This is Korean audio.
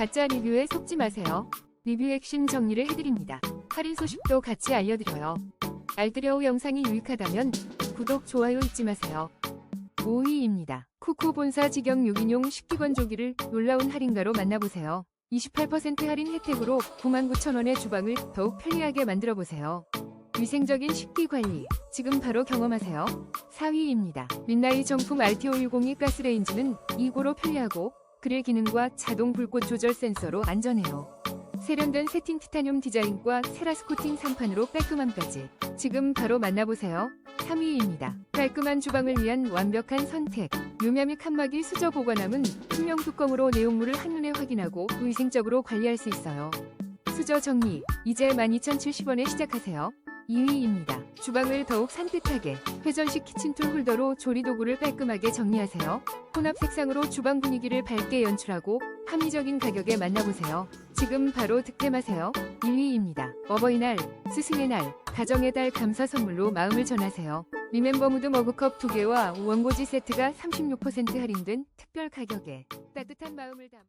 가짜 리뷰에 속지 마세요. 리뷰 핵심 정리를 해드립니다. 할인 소식도 같이 알려드려요. 알뜰여우 영상이 유익하다면 구독, 좋아요 잊지 마세요. 5위입니다. 쿠쿠 본사 직영 6인용 식기관 조기를 놀라운 할인가로 만나보세요. 28% 할인 혜택으로 99,000원의 주방을 더욱 편리하게 만들어보세요. 위생적인 식기 관리, 지금 바로 경험하세요. 4위입니다. 민나이 정품 RT510이 가스레인지는 이고로 편리하고 그릴 기능과 자동 불꽃 조절 센서로 안전해요. 세련된 세팅 티타늄 디자인과 세라 스 코팅 상판으로 깔끔함까지 지금 바로 만나보세요. 3위입니다. 깔끔한 주방을 위한 완벽한 선택. 요мя미 칸막이 수저 보관함은 투명 뚜껑으로 내용물을 한눈에 확인하고 위생적으로 관리할 수 있어요. 수저 정리, 이제 12,070원에 시작하세요. 2위입니다. 주방을 더욱 산뜻하게 회전식 키친툴 홀더로 조리 도구를 깔끔하게 정리하세요. 혼합 색상으로 주방 분위기를 밝게 연출하고 합리적인 가격에 만나보세요. 지금 바로 득템하세요. 1위입니다. 어버이날, 스승의 날, 가정의 달 감사 선물로 마음을 전하세요. 리멤버 무드 머그컵 2개와 원고지 세트가 36% 할인된 특별 가격에 따뜻한 마음을 담